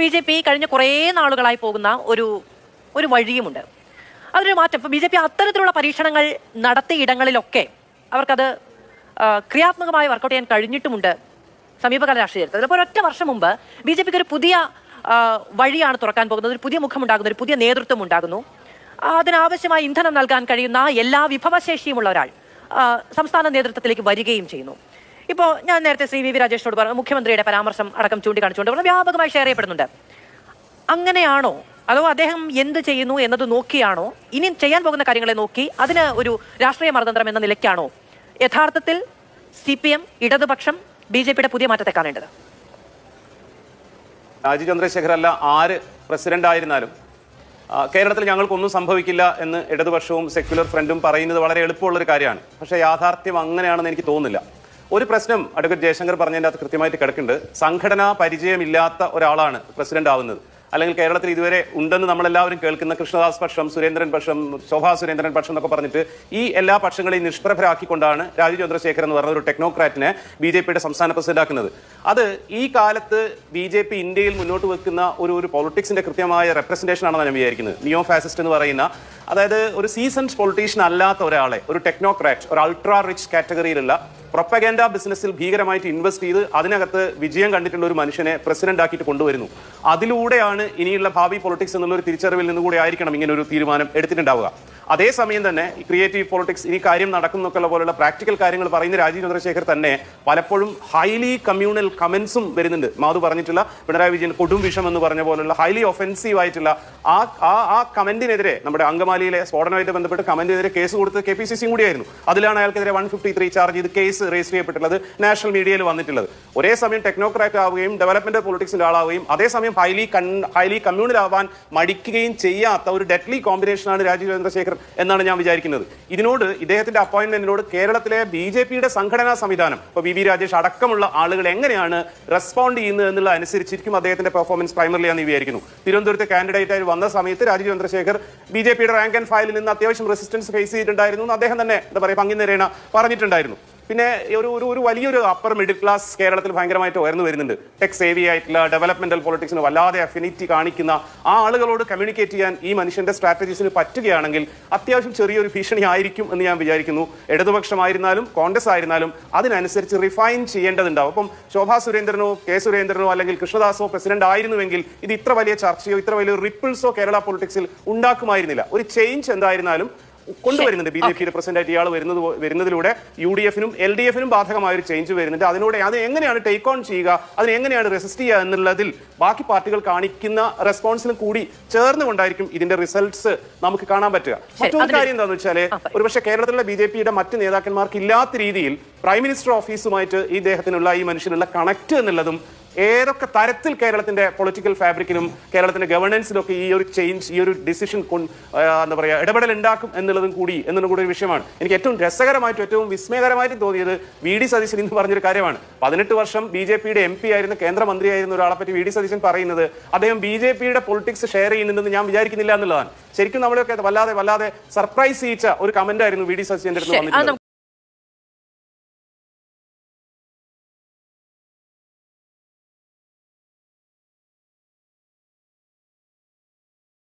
B J P കഴിഞ്ഞ കുറേ നാളുകളായി പോകുന്ന ഒരു ഒരു വഴിയുമുണ്ട്. അതൊരു മാറ്റം. ഇപ്പം ബി ജെ പി അത്തരത്തിലുള്ള പരീക്ഷണങ്ങൾ നടത്തിയ ഇടങ്ങളിലൊക്കെ അവർക്കത് ക്രിയാത്മകമായി വർക്കൗട്ട് ചെയ്യാൻ കഴിഞ്ഞിട്ടുമുണ്ട് സമീപകാല രാഷ്ട്രീയ ചരിത്രത്തിൽ അപ്പോൾ ഒരൊറ്റ വർഷം മുമ്പ് ബി ജെ പിക്ക് ഒരു പുതിയ വഴിയാണ് തുറക്കാൻ പോകുന്നത്. ഒരു പുതിയ മുഖമുണ്ടാകുന്നു ഒരു പുതിയ നേതൃത്വം ഉണ്ടാകുന്നു അതിനാവശ്യമായ ഇന്ധനം നൽകാൻ കഴിയുന്ന എല്ലാ വിഭവശേഷിയുമുള്ള ഒരാൾ സംസ്ഥാന നേതൃത്വത്തിലേക്ക് വരികയും ചെയ്യുന്നു. ഇപ്പോൾ ഞാൻ നേരത്തെ ശ്രീ വി വി രാജേഷിനോട് പറഞ്ഞു മുഖ്യമന്ത്രിയുടെ പരാമർശം അടക്കം ചൂണ്ടിക്കാണിച്ചുകൊണ്ട് പറഞ്ഞു വ്യാപകമായി ഷെയർ ചെയ്യപ്പെടുന്നുണ്ട്. അങ്ങനെയാണോ? അതോ അദ്ദേഹം എന്ത് ചെയ്യുന്നു എന്നത് നോക്കിയാണോ? ഇനി ചെയ്യാൻ പോകുന്ന കാര്യങ്ങളെ നോക്കി അതിന് ഒരു രാഷ്ട്രീയ മർദ്ദന്ത്രം എന്ന നിലയ്ക്കാണോ? യഥാർത്ഥത്തിൽ സി പി എം ഇടതുപക്ഷം ബി ജെ പിയുടെ പുതിയ മാറ്റത്തെ കാണേണ്ടത്? രാജു ചന്ദ്രശേഖർ അല്ല ആര് പ്രസിഡന്റ് ആയിരുന്നാലും. കേരളത്തിൽ ഞങ്ങൾക്കൊന്നും സംഭവിക്കില്ല എന്ന് ഇടതുപക്ഷവും സെക്യുലർ ഫ്രണ്ടും പറയുന്നത് വളരെ എളുപ്പമുള്ള ഒരു കാര്യമാണ്. പക്ഷേ യാഥാർത്ഥ്യം അങ്ങനെയാണെന്ന് എനിക്ക് തോന്നുന്നില്ല. ഒരു പ്രശ്നം അഡ്വക്കേറ്റ് ജയശങ്കർ പറഞ്ഞതിന്റെ അകത്ത് കൃത്യമായിട്ട് കിടക്കുന്നുണ്ട്. സംഘടനാ പരിചയമില്ലാത്ത ഒരാളാണ് പ്രസിഡന്റ് ആവുന്നത്. അല്ലെങ്കിൽ കേരളത്തിൽ ഇതുവരെ ഉണ്ടെന്ന് നമ്മളെല്ലാവരും കേൾക്കുന്ന കൃഷ്ണദാസ് പക്ഷം സുരേന്ദ്രൻ പക്ഷം ശോഭാ സുരേന്ദ്രൻ പക്ഷം എന്നൊക്കെ പറഞ്ഞിട്ട് ഈ എല്ലാ പക്ഷങ്ങളെയും നിഷ്പ്രഭരാക്കിക്കൊണ്ടാണ് രാജീവ് ചന്ദ്രശേഖരൻ എന്ന് പറഞ്ഞ ഒരു ടെക്നോക്രാറ്റിനെ ബി ജെ പിയുടെ സംസ്ഥാന പ്രസിഡന്റ് ആക്കുന്നത്. അത് ഈ കാലത്ത് ബി ജെ പി ഇന്ത്യയിൽ മുന്നോട്ട് വെക്കുന്ന ഒരു ഒരു പൊളിറ്റിക്സിന്റെ കൃത്യമായ റെപ്രസെന്റേഷൻ ആണെന്ന് ഞാൻ വിചാരിക്കുന്നത്. നിയോ ഫാസിസ്റ്റ് എന്ന് പറയുന്ന അതായത് ഒരു സീസൺസ് പൊളിറ്റീഷ്യൻ അല്ലാത്ത ഒരാളെ ഒരു ടെക്നോക്രാറ്റ് ഒരു അൾട്രാ റിച്ച് കാറ്റഗറിയിലുള്ള പ്രൊപ്പഗൻഡ ബിസിനസ്സിൽ ഭീകരമായിട്ട് ഇൻവെസ്റ്റ് ചെയ്ത് അതിനകത്ത് വിജയം കണ്ടിട്ടുള്ള ഒരു മനുഷ്യനെ പ്രസിഡന്റ് ആക്കിയിട്ട് കൊണ്ടുവരുന്നു. അതിലൂടെയാണ് ഇനിയുള്ള ഭാവി പൊളിറ്റിക്സ് എന്നുള്ള ഒരു തിരിച്ചറിവിൽ നിന്നുകൂടി ആയിരിക്കണം ഇങ്ങനെ ഒരു തീരുമാനം എടുത്തിട്ടുണ്ടാവുക. അതേസമയം തന്നെ ഈ ക്രിയേറ്റീവ് പൊളിറ്റിക്സ് ഈ കാര്യം നടക്കുന്നൊക്കെ പോലുള്ള പ്രാക്ടിക്കൽ കാര്യങ്ങൾ പറയുന്ന രാജീവ് ചന്ദ്രശേഖർ തന്നെ പലപ്പോഴും ഹൈലി കമ്മ്യൂണൽ കമൻസും വരുന്നുണ്ട്. മാധു പറഞ്ഞിട്ടുള്ള പിണറായി വിജയൻ കൊടും വിഷം എന്ന് പറഞ്ഞ പോലുള്ള ഹൈലി ഒഫൻസീവ് ആയിട്ടുള്ള ആ ആ കമന്റിനെതിരെ നമ്മുടെ അങ്കമാലിയിലെ സ്ഫോടനമായിട്ട് ബന്ധപ്പെട്ട് കമന്റിനെതിരെ കേസ് കൊടുത്ത് കെ പി സി സിയും കൂടിയായിരുന്നു. അതിലാണ് അയാൾക്കെതിരെ വൺ ഫിഫ്റ്റി ത്രീ ചാർജ് ചെയ്ത് കേസ് രജിസ്റ്റർ ചെയ്യപ്പെട്ടുള്ളത് നാഷണൽ മീഡിയയിൽ വന്നിട്ടുള്ളത്. ഒരേ സമയം ടെക്നോക്രാറ്റ് ആവുകയും ഡെവലപ്മെന്റ് പൊളിറ്റിക്സിന്റെ ആളാവുകയും അതേസമയം ഹൈലി ഹൈലി കമ്മ്യൂണൽ ആവാൻ മടിക്കുകയും ചെയ്യാത്ത ഒരു ഡെഡ്ലി കോമ്പിനേഷനാണ് രാജീവ് ചന്ദ്രശേഖർ എന്നാണ് ഞാൻ വിചാരിക്കുന്നത്. ഇതിനോട് ഇദ്ദേഹത്തിന്റെ അപ്പോയിന്റ്മെന്റിനോട് കേരളത്തിലെ ബി ജെ പിയുടെ സംഘടനാ സംവിധാനം ഇപ്പോൾ വി വി രാജേഷ് അടക്കമുള്ള ആളുകൾ എങ്ങനെയാണ് റെസ്പോണ്ട് ചെയ്യുന്നത് എന്നുള്ള അനുസരിച്ചിരിക്കും അദ്ദേഹത്തിന്റെ പെർഫോമൻസ് പ്രൈമറിലി എന്ന് വിചാരിക്കുന്നു. തിരുവനന്തപുരത്ത് കാൻഡിഡേറ്റ് ആയി വന്ന സമയത്ത് രാജീവ് ചന്ദ്രശേഖർ ബി ജെ പിയുടെ റാങ്ക് ആൻഡ് ഫയലിൽ നിന്ന് അത്യാവശ്യം റെസിസ്റ്റൻസ് ഫേസ് ചെയ്തിട്ടുണ്ടായിരുന്നു അദ്ദേഹം തന്നെ എന്താ പറയുക പങ്കിനേരേണ പറഞ്ഞിട്ടുണ്ടായിരുന്നു. പിന്നെ ഒരു ഒരു ഒരു വലിയൊരു അപ്പർ മിഡിൽ ക്ലാസ് കേരളത്തിൽ ഭയങ്കരമായിട്ട് ഉയർന്നു വരുന്നുണ്ട്. ടെക് സേവി ആയിട്ടുള്ള ഡെവലപ്മെന്റൽ പൊളിറ്റിക്സിന് വല്ലാതെ അഫിനിറ്റി കാണിക്കുന്ന ആ ആളുകളോട് കമ്മ്യൂണിക്കേറ്റ് ചെയ്യാൻ ഈ മനുഷ്യന്റെ സ്ട്രാറ്റജീസിന് പറ്റുകയാണെങ്കിൽ അത്യാവശ്യം ചെറിയൊരു ഭീഷണി ആയിരിക്കും എന്ന് ഞാൻ വിചാരിക്കുന്നു. ഇടതുപക്ഷമായിരുന്നാലും കോൺഗ്രസ് ആയിരുന്നാലും അതിനനുസരിച്ച് റിഫൈൻ ചെയ്യേണ്ടതുണ്ടാവും. അപ്പം ശോഭാ സുരേന്ദ്രനോ കെ സുരേന്ദ്രനോ അല്ലെങ്കിൽ കൃഷ്ണദാസോ പ്രസിഡന്റ് ആയിരുന്നുവെങ്കിൽ ഇത് ഇത്ര വലിയ ചർച്ചയോ ഇത്ര വലിയ റിപ്പിൾസോ കേരള പൊളിറ്റിക്സിൽ ഉണ്ടാക്കുമായിരുന്നില്ല. ഒരു ചേഞ്ച് എന്തായിരുന്നാലും കൊണ്ടുവരുന്നുണ്ട്. ബി ജെ പിയുടെ പ്രസിഡന്റ് ആയിട്ട് ഇയാൾ വരുന്നത് വരുന്നതിലൂടെ യു ഡി എഫിനും എൽ ഡി എഫിനും ബാധകമായ ഒരു ചേഞ്ച് വരുന്നുണ്ട്. അതിനോട് അത് എങ്ങനെയാണ് ടേക്ക് ഓൺ ചെയ്യുക? അതിനെ എങ്ങനെയാണ് റെസിസ്റ്റ് ചെയ്യുക എന്നുള്ളതിൽ ബാക്കി പാർട്ടികൾ കാണിക്കുന്ന റെസ്പോൺസിനും കൂടി ചേർന്നുകൊണ്ടായിരിക്കും ഇതിന്റെ റിസൾട്ട്സ് നമുക്ക് കാണാൻ പറ്റുക. മറ്റൊരു കാര്യം എന്താണെന്ന് വെച്ചാൽ ഒരുപക്ഷെ കേരളത്തിലെ ബി ജെ പിയുടെ മറ്റ് നേതാക്കന്മാർക്ക് ഇല്ലാത്ത രീതിയിൽ പ്രൈം മിനിസ്റ്റർ ഓഫീസുമായിട്ട് ഈ ഇദ്ദേഹത്തിനുള്ള ഈ മനുഷ്യനുള്ള കണക്ട് എന്നുള്ളതും ഏതൊക്കെ തരത്തിൽ കേരളത്തിന്റെ പൊളിറ്റിക്കൽ ഫാബ്രിക്കിനും കേരളത്തിന്റെ ഗവർണൻസിനും ഒക്കെ ഈ ഒരു ചേഞ്ച് ഈ ഒരു ഡിസിഷൻ എന്താ പറയുക ഇടപെടൽ ഉണ്ടാക്കും എന്നുള്ളതും കൂടി എന്നുള്ള കൂടി ഒരു വിഷയമാണ്. എനിക്ക് ഏറ്റവും രസകരമായിട്ടും ഏറ്റവും വിസ്മയകരമായിട്ടും തോന്നിയത് വി ഡി സതീശൻ എന്ന് പറഞ്ഞൊരു കാര്യമാണ്. പതിനെട്ട് വർഷം ബി ജെ പിയുടെ എം പി ആയിരുന്ന കേന്ദ്രമന്ത്രിയായിരുന്ന ഒരാളെ പറ്റി വി ഡി സതീശൻ പറയുന്നത് അദ്ദേഹം ബി ജെ പിയുടെ പൊളിറ്റിക്സ് ഷെയർ ചെയ്യുന്നുണ്ടെന്ന് ഞാൻ വിചാരിക്കുന്നില്ല എന്നുള്ളതാണ്. ശരിക്കും നമ്മളൊക്കെ വല്ലാതെ വല്ലാതെ സർപ്രൈസ് ചെയ്യിച്ച ഒരു കമന്റ് ആയിരുന്നു വി ഡി സതീശന്റെ അടുത്ത് വന്നിട്ടുള്ളത്.